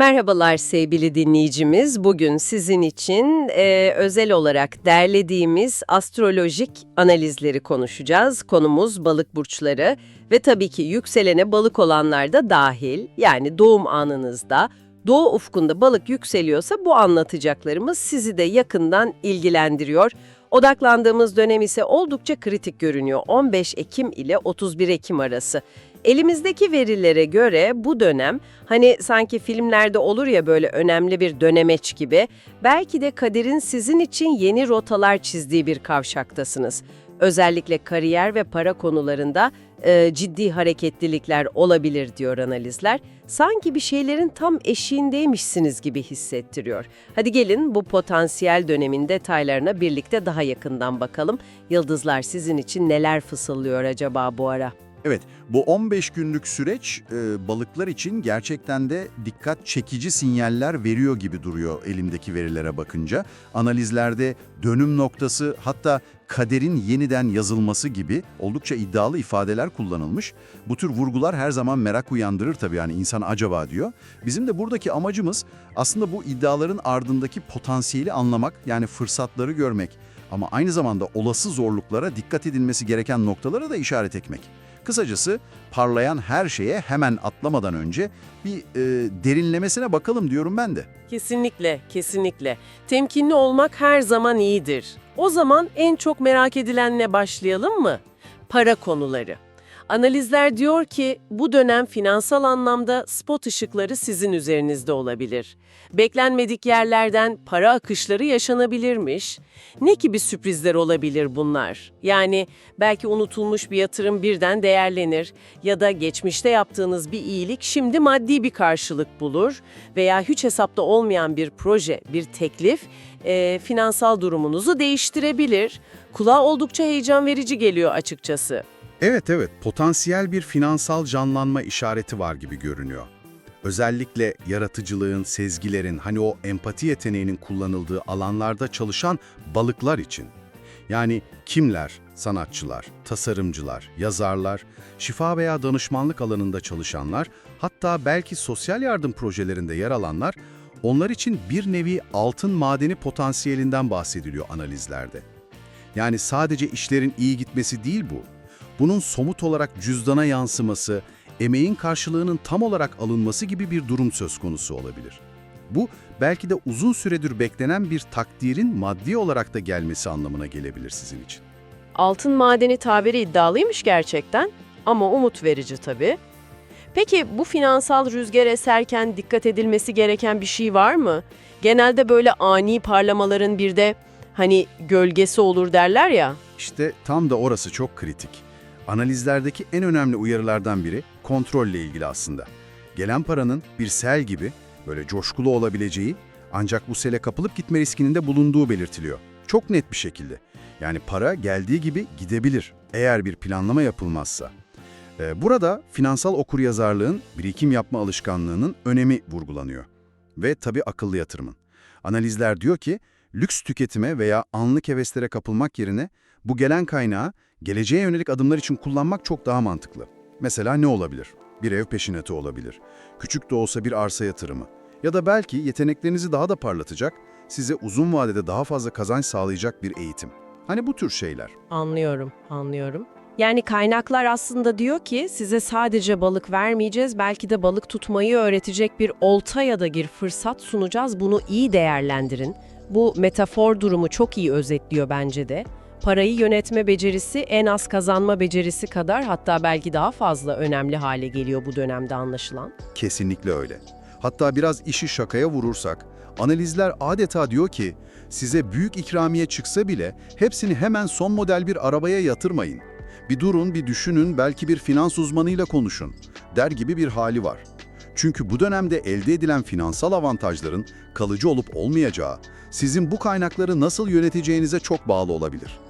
Merhabalar sevgili dinleyicimiz. Bugün sizin için e, özel olarak derlediğimiz astrolojik analizleri konuşacağız. Konumuz balık burçları ve tabii ki yükselene balık olanlar da dahil. Yani doğum anınızda doğu ufkunda balık yükseliyorsa bu anlatacaklarımız sizi de yakından ilgilendiriyor. Odaklandığımız dönem ise oldukça kritik görünüyor. 15 Ekim ile 31 Ekim arası. Elimizdeki verilere göre bu dönem hani sanki filmlerde olur ya böyle önemli bir dönemeç gibi belki de kaderin sizin için yeni rotalar çizdiği bir kavşaktasınız. Özellikle kariyer ve para konularında e, ciddi hareketlilikler olabilir diyor analizler. Sanki bir şeylerin tam eşiğindeymişsiniz gibi hissettiriyor. Hadi gelin bu potansiyel dönemin detaylarına birlikte daha yakından bakalım. Yıldızlar sizin için neler fısıldıyor acaba bu ara? Evet, bu 15 günlük süreç e, balıklar için gerçekten de dikkat çekici sinyaller veriyor gibi duruyor elimdeki verilere bakınca. Analizlerde dönüm noktası hatta kaderin yeniden yazılması gibi oldukça iddialı ifadeler kullanılmış. Bu tür vurgular her zaman merak uyandırır tabii yani insan acaba diyor. Bizim de buradaki amacımız aslında bu iddiaların ardındaki potansiyeli anlamak yani fırsatları görmek. Ama aynı zamanda olası zorluklara dikkat edilmesi gereken noktalara da işaret etmek. Kısacası parlayan her şeye hemen atlamadan önce bir e, derinlemesine bakalım diyorum ben de. Kesinlikle, kesinlikle. Temkinli olmak her zaman iyidir. O zaman en çok merak edilenle başlayalım mı? Para konuları. Analizler diyor ki bu dönem finansal anlamda spot ışıkları sizin üzerinizde olabilir. Beklenmedik yerlerden para akışları yaşanabilirmiş. Ne gibi sürprizler olabilir bunlar? Yani belki unutulmuş bir yatırım birden değerlenir ya da geçmişte yaptığınız bir iyilik şimdi maddi bir karşılık bulur veya hiç hesapta olmayan bir proje, bir teklif e, finansal durumunuzu değiştirebilir. Kulağa oldukça heyecan verici geliyor açıkçası. Evet evet, potansiyel bir finansal canlanma işareti var gibi görünüyor. Özellikle yaratıcılığın, sezgilerin, hani o empati yeteneğinin kullanıldığı alanlarda çalışan balıklar için. Yani kimler? Sanatçılar, tasarımcılar, yazarlar, şifa veya danışmanlık alanında çalışanlar, hatta belki sosyal yardım projelerinde yer alanlar, onlar için bir nevi altın madeni potansiyelinden bahsediliyor analizlerde. Yani sadece işlerin iyi gitmesi değil bu. Bunun somut olarak cüzdana yansıması, emeğin karşılığının tam olarak alınması gibi bir durum söz konusu olabilir. Bu belki de uzun süredir beklenen bir takdirin maddi olarak da gelmesi anlamına gelebilir sizin için. Altın madeni tabiri iddialıymış gerçekten ama umut verici tabii. Peki bu finansal rüzgar eserken dikkat edilmesi gereken bir şey var mı? Genelde böyle ani parlamaların bir de hani gölgesi olur derler ya. İşte tam da orası çok kritik. Analizlerdeki en önemli uyarılardan biri kontrolle ilgili aslında. Gelen paranın bir sel gibi böyle coşkulu olabileceği ancak bu sele kapılıp gitme riskinin de bulunduğu belirtiliyor. Çok net bir şekilde. Yani para geldiği gibi gidebilir eğer bir planlama yapılmazsa. Ee, burada finansal okuryazarlığın, birikim yapma alışkanlığının önemi vurgulanıyor. Ve tabii akıllı yatırımın. Analizler diyor ki, lüks tüketime veya anlık heveslere kapılmak yerine bu gelen kaynağı geleceğe yönelik adımlar için kullanmak çok daha mantıklı. Mesela ne olabilir? Bir ev peşinatı olabilir. Küçük de olsa bir arsa yatırımı. Ya da belki yeteneklerinizi daha da parlatacak, size uzun vadede daha fazla kazanç sağlayacak bir eğitim. Hani bu tür şeyler. Anlıyorum, anlıyorum. Yani kaynaklar aslında diyor ki size sadece balık vermeyeceğiz, belki de balık tutmayı öğretecek bir olta ya da bir fırsat sunacağız. Bunu iyi değerlendirin. Bu metafor durumu çok iyi özetliyor bence de. Parayı yönetme becerisi en az kazanma becerisi kadar hatta belki daha fazla önemli hale geliyor bu dönemde anlaşılan. Kesinlikle öyle. Hatta biraz işi şakaya vurursak, analizler adeta diyor ki, size büyük ikramiye çıksa bile hepsini hemen son model bir arabaya yatırmayın. Bir durun, bir düşünün, belki bir finans uzmanıyla konuşun der gibi bir hali var. Çünkü bu dönemde elde edilen finansal avantajların kalıcı olup olmayacağı, sizin bu kaynakları nasıl yöneteceğinize çok bağlı olabilir.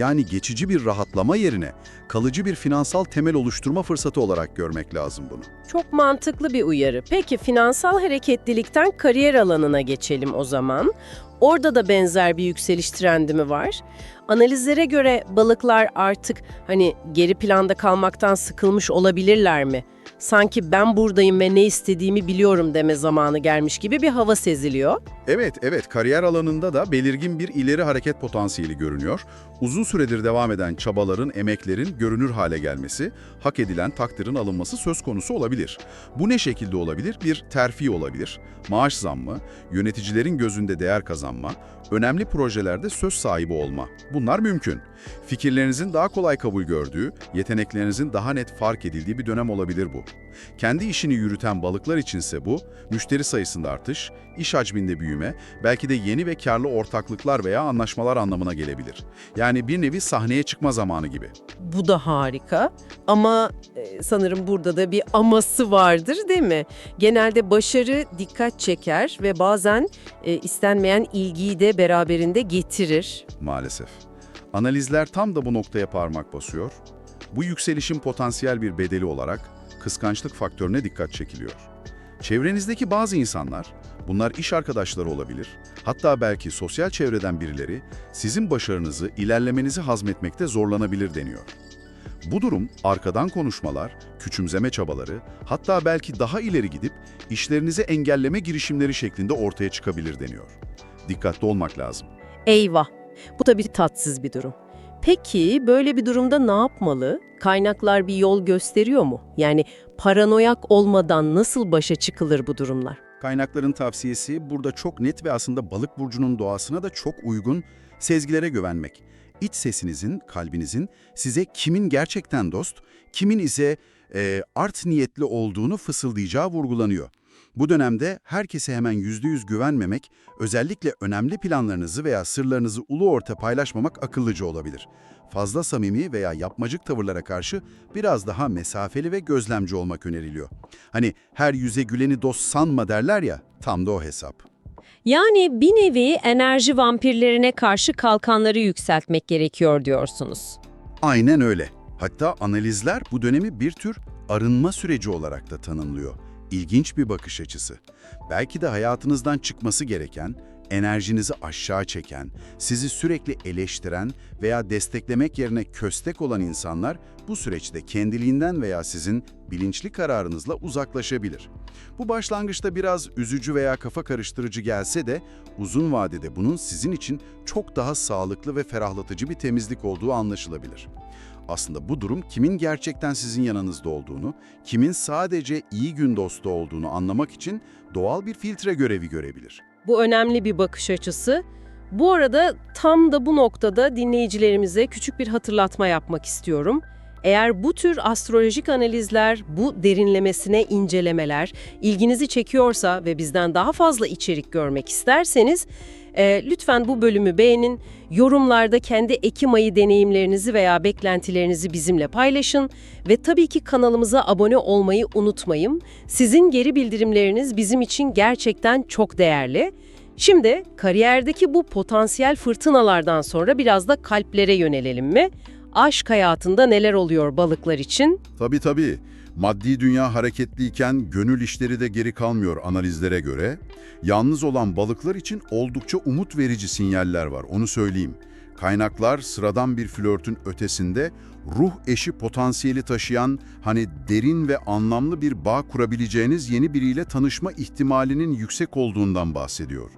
Yani geçici bir rahatlama yerine kalıcı bir finansal temel oluşturma fırsatı olarak görmek lazım bunu. Çok mantıklı bir uyarı. Peki finansal hareketlilikten kariyer alanına geçelim o zaman. Orada da benzer bir yükseliş trendi mi var? Analizlere göre balıklar artık hani geri planda kalmaktan sıkılmış olabilirler mi? Sanki ben buradayım ve ne istediğimi biliyorum deme zamanı gelmiş gibi bir hava seziliyor. Evet, evet. Kariyer alanında da belirgin bir ileri hareket potansiyeli görünüyor. Uzun süredir devam eden çabaların, emeklerin görünür hale gelmesi, hak edilen takdirin alınması söz konusu olabilir. Bu ne şekilde olabilir? Bir terfi olabilir, maaş zammı, yöneticilerin gözünde değer kazanma, önemli projelerde söz sahibi olma. Bunlar mümkün. Fikirlerinizin daha kolay kabul gördüğü, yeteneklerinizin daha net fark edildiği bir dönem olabilir bu. Kendi işini yürüten balıklar içinse bu, müşteri sayısında artış, iş hacminde büyüme, belki de yeni ve karlı ortaklıklar veya anlaşmalar anlamına gelebilir. Yani bir nevi sahneye çıkma zamanı gibi. Bu da harika ama e, sanırım burada da bir aması vardır değil mi? Genelde başarı dikkat çeker ve bazen e, istenmeyen ilgiyi de beraberinde getirir. Maalesef. Analizler tam da bu noktaya parmak basıyor. Bu yükselişin potansiyel bir bedeli olarak kıskançlık faktörüne dikkat çekiliyor. Çevrenizdeki bazı insanlar, bunlar iş arkadaşları olabilir, hatta belki sosyal çevreden birileri, sizin başarınızı, ilerlemenizi hazmetmekte zorlanabilir deniyor. Bu durum arkadan konuşmalar, küçümseme çabaları, hatta belki daha ileri gidip işlerinizi engelleme girişimleri şeklinde ortaya çıkabilir deniyor. Dikkatli olmak lazım. Eyvah! Bu da bir tatsız bir durum. Peki böyle bir durumda ne yapmalı? Kaynaklar bir yol gösteriyor mu? Yani paranoyak olmadan nasıl başa çıkılır bu durumlar? Kaynakların tavsiyesi burada çok net ve aslında balık burcunun doğasına da çok uygun sezgilere güvenmek. İç sesinizin, kalbinizin size kimin gerçekten dost, kimin ise e, art niyetli olduğunu fısıldayacağı vurgulanıyor. Bu dönemde herkese hemen yüzde yüz güvenmemek, özellikle önemli planlarınızı veya sırlarınızı ulu orta paylaşmamak akıllıca olabilir. Fazla samimi veya yapmacık tavırlara karşı biraz daha mesafeli ve gözlemci olmak öneriliyor. Hani her yüze güleni dost sanma derler ya, tam da o hesap. Yani bir nevi enerji vampirlerine karşı kalkanları yükseltmek gerekiyor diyorsunuz. Aynen öyle. Hatta analizler bu dönemi bir tür arınma süreci olarak da tanımlıyor. İlginç bir bakış açısı. Belki de hayatınızdan çıkması gereken, enerjinizi aşağı çeken, sizi sürekli eleştiren veya desteklemek yerine köstek olan insanlar bu süreçte kendiliğinden veya sizin bilinçli kararınızla uzaklaşabilir. Bu başlangıçta biraz üzücü veya kafa karıştırıcı gelse de uzun vadede bunun sizin için çok daha sağlıklı ve ferahlatıcı bir temizlik olduğu anlaşılabilir. Aslında bu durum kimin gerçekten sizin yanınızda olduğunu, kimin sadece iyi gün dostu olduğunu anlamak için doğal bir filtre görevi görebilir. Bu önemli bir bakış açısı. Bu arada tam da bu noktada dinleyicilerimize küçük bir hatırlatma yapmak istiyorum. Eğer bu tür astrolojik analizler, bu derinlemesine incelemeler ilginizi çekiyorsa ve bizden daha fazla içerik görmek isterseniz e, lütfen bu bölümü beğenin, yorumlarda kendi Ekim ayı deneyimlerinizi veya beklentilerinizi bizimle paylaşın ve tabii ki kanalımıza abone olmayı unutmayın. Sizin geri bildirimleriniz bizim için gerçekten çok değerli. Şimdi kariyerdeki bu potansiyel fırtınalardan sonra biraz da kalplere yönelelim mi? Aşk hayatında neler oluyor balıklar için? Tabii tabii. Maddi dünya hareketliyken gönül işleri de geri kalmıyor analizlere göre. Yalnız olan balıklar için oldukça umut verici sinyaller var, onu söyleyeyim. Kaynaklar sıradan bir flörtün ötesinde ruh eşi potansiyeli taşıyan, hani derin ve anlamlı bir bağ kurabileceğiniz yeni biriyle tanışma ihtimalinin yüksek olduğundan bahsediyor.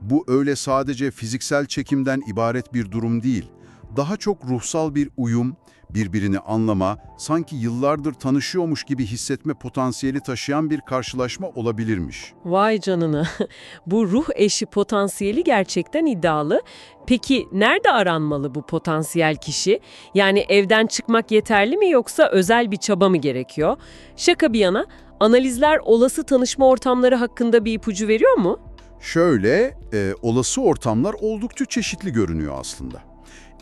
Bu öyle sadece fiziksel çekimden ibaret bir durum değil. Daha çok ruhsal bir uyum, birbirini anlama, sanki yıllardır tanışıyormuş gibi hissetme potansiyeli taşıyan bir karşılaşma olabilirmiş. Vay canına. bu ruh eşi potansiyeli gerçekten iddialı. Peki nerede aranmalı bu potansiyel kişi? Yani evden çıkmak yeterli mi yoksa özel bir çaba mı gerekiyor? Şaka bir yana, analizler olası tanışma ortamları hakkında bir ipucu veriyor mu? Şöyle, e, olası ortamlar oldukça çeşitli görünüyor aslında.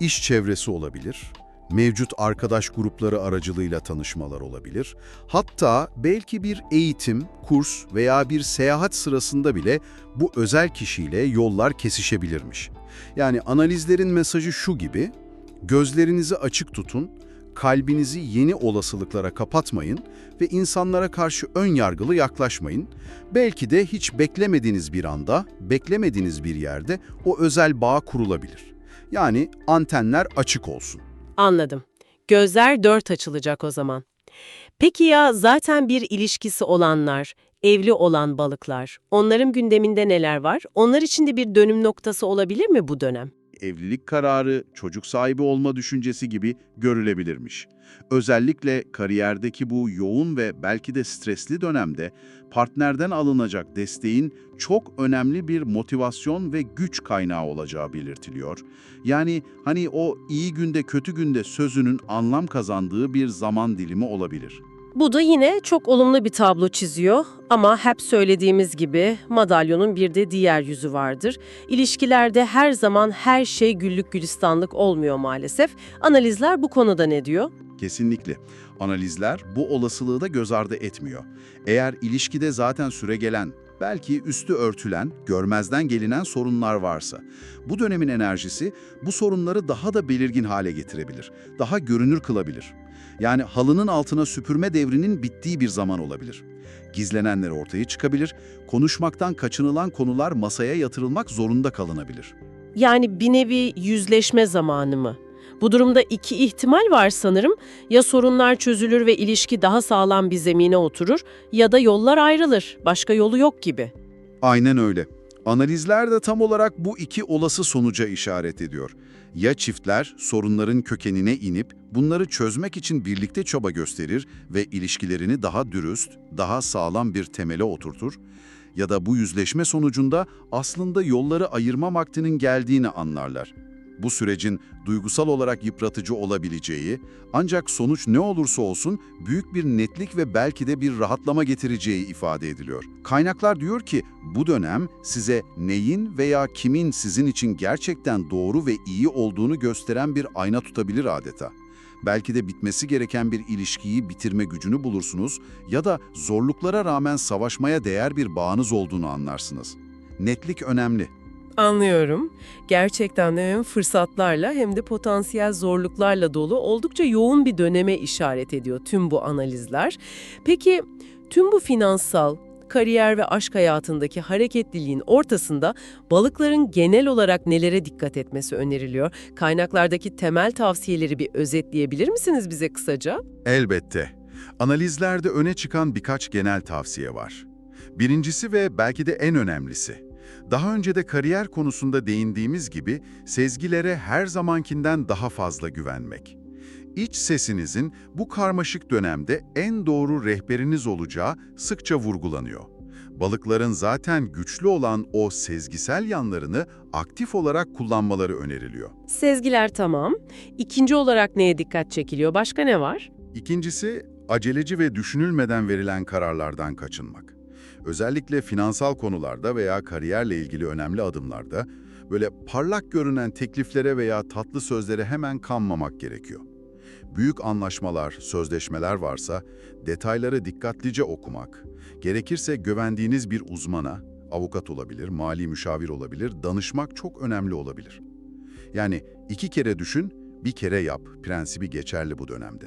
İş çevresi olabilir, mevcut arkadaş grupları aracılığıyla tanışmalar olabilir. Hatta belki bir eğitim, kurs veya bir seyahat sırasında bile bu özel kişiyle yollar kesişebilirmiş. Yani analizlerin mesajı şu gibi, gözlerinizi açık tutun, kalbinizi yeni olasılıklara kapatmayın ve insanlara karşı ön yargılı yaklaşmayın. Belki de hiç beklemediğiniz bir anda, beklemediğiniz bir yerde o özel bağ kurulabilir. Yani antenler açık olsun. Anladım. Gözler dört açılacak o zaman. Peki ya zaten bir ilişkisi olanlar, evli olan balıklar, onların gündeminde neler var? Onlar için de bir dönüm noktası olabilir mi bu dönem? Evlilik kararı, çocuk sahibi olma düşüncesi gibi görülebilirmiş. Özellikle kariyerdeki bu yoğun ve belki de stresli dönemde partnerden alınacak desteğin çok önemli bir motivasyon ve güç kaynağı olacağı belirtiliyor. Yani hani o iyi günde kötü günde sözünün anlam kazandığı bir zaman dilimi olabilir. Bu da yine çok olumlu bir tablo çiziyor ama hep söylediğimiz gibi madalyonun bir de diğer yüzü vardır. İlişkilerde her zaman her şey güllük gülistanlık olmuyor maalesef. Analizler bu konuda ne diyor? Kesinlikle. Analizler bu olasılığı da göz ardı etmiyor. Eğer ilişkide zaten süregelen, belki üstü örtülen, görmezden gelinen sorunlar varsa, bu dönemin enerjisi bu sorunları daha da belirgin hale getirebilir, daha görünür kılabilir. Yani halının altına süpürme devrinin bittiği bir zaman olabilir. Gizlenenler ortaya çıkabilir, konuşmaktan kaçınılan konular masaya yatırılmak zorunda kalınabilir. Yani bir nevi yüzleşme zamanı mı? Bu durumda iki ihtimal var sanırım. Ya sorunlar çözülür ve ilişki daha sağlam bir zemine oturur ya da yollar ayrılır. Başka yolu yok gibi. Aynen öyle. Analizler de tam olarak bu iki olası sonuca işaret ediyor. Ya çiftler sorunların kökenine inip bunları çözmek için birlikte çaba gösterir ve ilişkilerini daha dürüst, daha sağlam bir temele oturtur ya da bu yüzleşme sonucunda aslında yolları ayırma vaktinin geldiğini anlarlar. Bu sürecin duygusal olarak yıpratıcı olabileceği, ancak sonuç ne olursa olsun büyük bir netlik ve belki de bir rahatlama getireceği ifade ediliyor. Kaynaklar diyor ki bu dönem size neyin veya kimin sizin için gerçekten doğru ve iyi olduğunu gösteren bir ayna tutabilir adeta. Belki de bitmesi gereken bir ilişkiyi bitirme gücünü bulursunuz ya da zorluklara rağmen savaşmaya değer bir bağınız olduğunu anlarsınız. Netlik önemli. Anlıyorum. Gerçekten hem fırsatlarla hem de potansiyel zorluklarla dolu oldukça yoğun bir döneme işaret ediyor tüm bu analizler. Peki tüm bu finansal, kariyer ve aşk hayatındaki hareketliliğin ortasında balıkların genel olarak nelere dikkat etmesi öneriliyor? Kaynaklardaki temel tavsiyeleri bir özetleyebilir misiniz bize kısaca? Elbette. Analizlerde öne çıkan birkaç genel tavsiye var. Birincisi ve belki de en önemlisi. Daha önce de kariyer konusunda değindiğimiz gibi sezgilere her zamankinden daha fazla güvenmek. İç sesinizin bu karmaşık dönemde en doğru rehberiniz olacağı sıkça vurgulanıyor. Balıkların zaten güçlü olan o sezgisel yanlarını aktif olarak kullanmaları öneriliyor. Sezgiler tamam. İkinci olarak neye dikkat çekiliyor? Başka ne var? İkincisi, aceleci ve düşünülmeden verilen kararlardan kaçınmak. Özellikle finansal konularda veya kariyerle ilgili önemli adımlarda böyle parlak görünen tekliflere veya tatlı sözlere hemen kanmamak gerekiyor. Büyük anlaşmalar, sözleşmeler varsa detayları dikkatlice okumak, gerekirse güvendiğiniz bir uzmana, avukat olabilir, mali müşavir olabilir, danışmak çok önemli olabilir. Yani iki kere düşün, bir kere yap prensibi geçerli bu dönemde.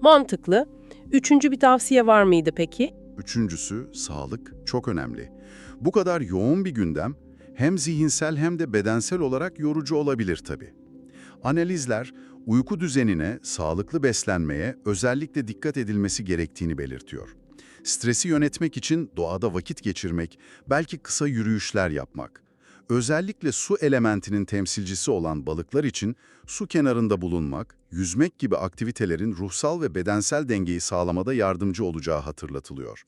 Mantıklı. Üçüncü bir tavsiye var mıydı peki? Üçüncüsü sağlık çok önemli. Bu kadar yoğun bir gündem hem zihinsel hem de bedensel olarak yorucu olabilir tabii. Analizler uyku düzenine, sağlıklı beslenmeye özellikle dikkat edilmesi gerektiğini belirtiyor. Stresi yönetmek için doğada vakit geçirmek, belki kısa yürüyüşler yapmak. Özellikle su elementinin temsilcisi olan balıklar için su kenarında bulunmak, yüzmek gibi aktivitelerin ruhsal ve bedensel dengeyi sağlamada yardımcı olacağı hatırlatılıyor.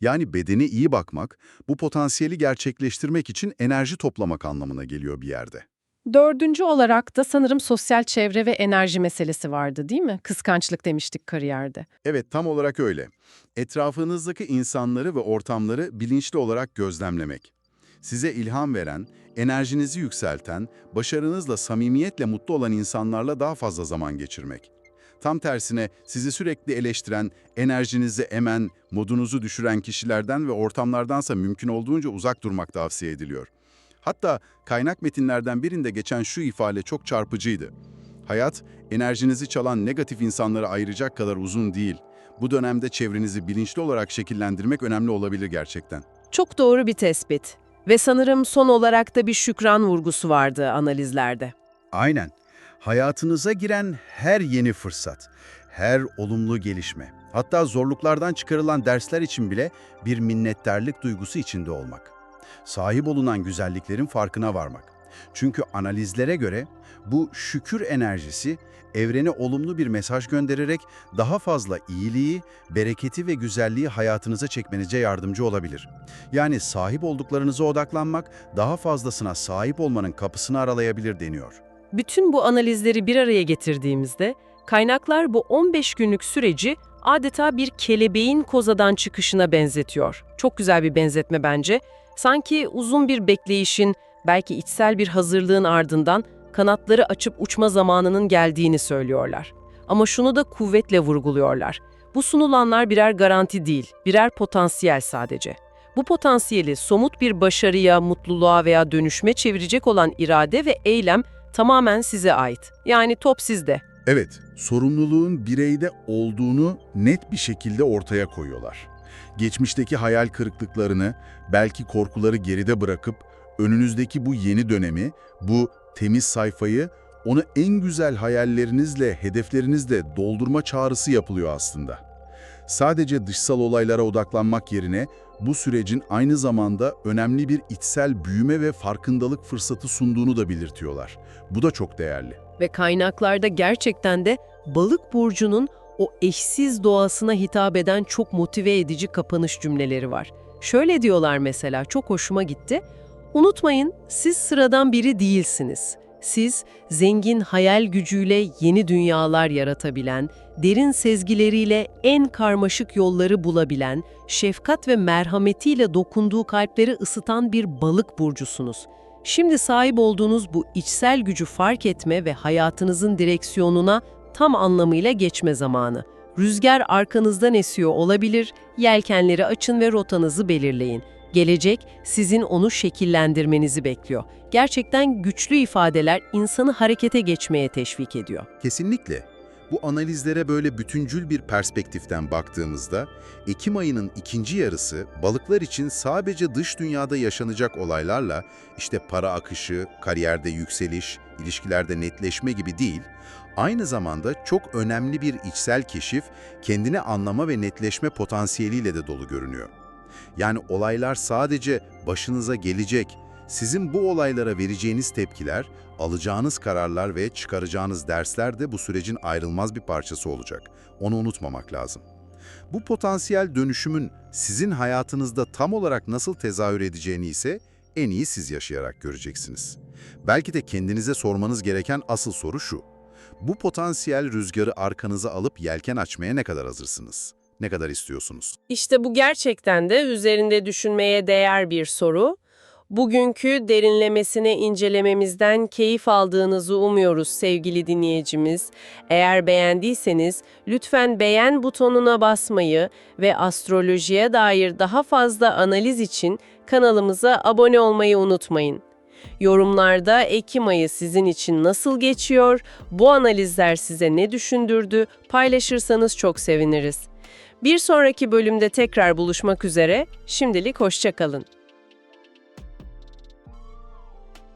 Yani bedene iyi bakmak, bu potansiyeli gerçekleştirmek için enerji toplamak anlamına geliyor bir yerde. Dördüncü olarak da sanırım sosyal çevre ve enerji meselesi vardı değil mi? Kıskançlık demiştik kariyerde. Evet, tam olarak öyle. Etrafınızdaki insanları ve ortamları bilinçli olarak gözlemlemek. Size ilham veren, enerjinizi yükselten, başarınızla samimiyetle mutlu olan insanlarla daha fazla zaman geçirmek. Tam tersine sizi sürekli eleştiren, enerjinizi emen, modunuzu düşüren kişilerden ve ortamlardansa mümkün olduğunca uzak durmak tavsiye ediliyor. Hatta kaynak metinlerden birinde geçen şu ifade çok çarpıcıydı. Hayat, enerjinizi çalan negatif insanları ayıracak kadar uzun değil. Bu dönemde çevrenizi bilinçli olarak şekillendirmek önemli olabilir gerçekten. Çok doğru bir tespit. Ve sanırım son olarak da bir şükran vurgusu vardı analizlerde. Aynen. Hayatınıza giren her yeni fırsat, her olumlu gelişme, Hatta zorluklardan çıkarılan dersler için bile bir minnettarlık duygusu içinde olmak. Sahip olunan güzelliklerin farkına varmak. Çünkü analizlere göre bu şükür enerjisi evrene olumlu bir mesaj göndererek daha fazla iyiliği, bereketi ve güzelliği hayatınıza çekmenize yardımcı olabilir. Yani sahip olduklarınıza odaklanmak daha fazlasına sahip olmanın kapısını aralayabilir deniyor. Bütün bu analizleri bir araya getirdiğimizde kaynaklar bu 15 günlük süreci adeta bir kelebeğin kozadan çıkışına benzetiyor. Çok güzel bir benzetme bence. Sanki uzun bir bekleyişin, belki içsel bir hazırlığın ardından kanatları açıp uçma zamanının geldiğini söylüyorlar. Ama şunu da kuvvetle vurguluyorlar. Bu sunulanlar birer garanti değil, birer potansiyel sadece. Bu potansiyeli somut bir başarıya, mutluluğa veya dönüşme çevirecek olan irade ve eylem tamamen size ait. Yani top sizde. Evet, sorumluluğun bireyde olduğunu net bir şekilde ortaya koyuyorlar. Geçmişteki hayal kırıklıklarını, belki korkuları geride bırakıp önünüzdeki bu yeni dönemi, bu temiz sayfayı onu en güzel hayallerinizle, hedeflerinizle doldurma çağrısı yapılıyor aslında. Sadece dışsal olaylara odaklanmak yerine bu sürecin aynı zamanda önemli bir içsel büyüme ve farkındalık fırsatı sunduğunu da belirtiyorlar. Bu da çok değerli. Ve kaynaklarda gerçekten de balık burcunun o eşsiz doğasına hitap eden çok motive edici kapanış cümleleri var. Şöyle diyorlar mesela, çok hoşuma gitti. Unutmayın, siz sıradan biri değilsiniz. Siz, zengin hayal gücüyle yeni dünyalar yaratabilen, derin sezgileriyle en karmaşık yolları bulabilen, şefkat ve merhametiyle dokunduğu kalpleri ısıtan bir balık burcusunuz. Şimdi sahip olduğunuz bu içsel gücü fark etme ve hayatınızın direksiyonuna tam anlamıyla geçme zamanı. Rüzgar arkanızdan esiyor olabilir, yelkenleri açın ve rotanızı belirleyin. Gelecek sizin onu şekillendirmenizi bekliyor. Gerçekten güçlü ifadeler insanı harekete geçmeye teşvik ediyor. Kesinlikle. Bu analizlere böyle bütüncül bir perspektiften baktığımızda, Ekim ayının ikinci yarısı balıklar için sadece dış dünyada yaşanacak olaylarla, işte para akışı, kariyerde yükseliş, ilişkilerde netleşme gibi değil, aynı zamanda çok önemli bir içsel keşif, kendini anlama ve netleşme potansiyeliyle de dolu görünüyor. Yani olaylar sadece başınıza gelecek, sizin bu olaylara vereceğiniz tepkiler, alacağınız kararlar ve çıkaracağınız dersler de bu sürecin ayrılmaz bir parçası olacak. Onu unutmamak lazım. Bu potansiyel dönüşümün sizin hayatınızda tam olarak nasıl tezahür edeceğini ise en iyi siz yaşayarak göreceksiniz. Belki de kendinize sormanız gereken asıl soru şu. Bu potansiyel rüzgarı arkanıza alıp yelken açmaya ne kadar hazırsınız? Ne kadar istiyorsunuz? İşte bu gerçekten de üzerinde düşünmeye değer bir soru. Bugünkü derinlemesine incelememizden keyif aldığınızı umuyoruz sevgili dinleyicimiz. Eğer beğendiyseniz lütfen beğen butonuna basmayı ve astrolojiye dair daha fazla analiz için kanalımıza abone olmayı unutmayın. Yorumlarda Ekim ayı sizin için nasıl geçiyor, bu analizler size ne düşündürdü paylaşırsanız çok seviniriz. Bir sonraki bölümde tekrar buluşmak üzere, şimdilik hoşça kalın.